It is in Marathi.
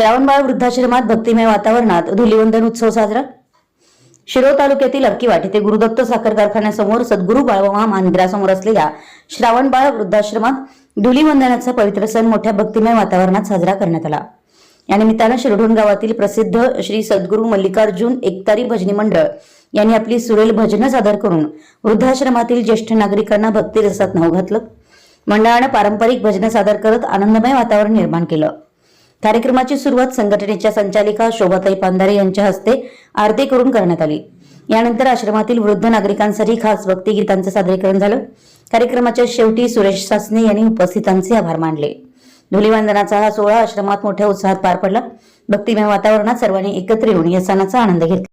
श्रावणबाळ वृद्धाश्रमात भक्तिमय वातावरणात धुलिवंदन उत्सव साजरा? शिरोळ तालुक्यातील अक्कीवाट येथे गुरुदत्त साखर कारखान्यासमोर सद्गुरू बाळमामा मंदिरासमोर असलेल्या श्रावणबाळ वृद्धाश्रमात धुलिवंदनाचा पवित्र सण मोठ्या भक्तिमय वातावरणात साजरा करण्यात आला. या निमित्तानं शिरढोण गावातील प्रसिद्ध श्री सद्गुरू मल्लिकार्जुन एकतारी भजनी मंडळ यांनी आपली सुरेल भजनं सादर करून वृद्धाश्रमातील ज्येष्ठ नागरिकांना भक्ती रसात नाव घातलं. मंडळानं पारंपरिक भजनं सादर करत आनंदमय वातावरण निर्माण केलं. कार्यक्रमाची सुरुवात संघटनेच्या संचालिका शोभाताई पांधारे यांच्या हस्ते आरती करून करण्यात आली. यानंतर आश्रमातील वृद्ध नागरिकांसाठी खास भक्तिगीतांचं सादरीकरण झालं. कार्यक्रमाच्या शेवटी सुरेश सासने यांनी उपस्थितांचे आभार मानले. धुलीवंदनाचा हा सोहळा आश्रमात मोठ्या उत्साहात पार पडला. भक्तिमय वातावरणात सर्वांनी एकत्र येऊन या सणाचा आनंद घेतला.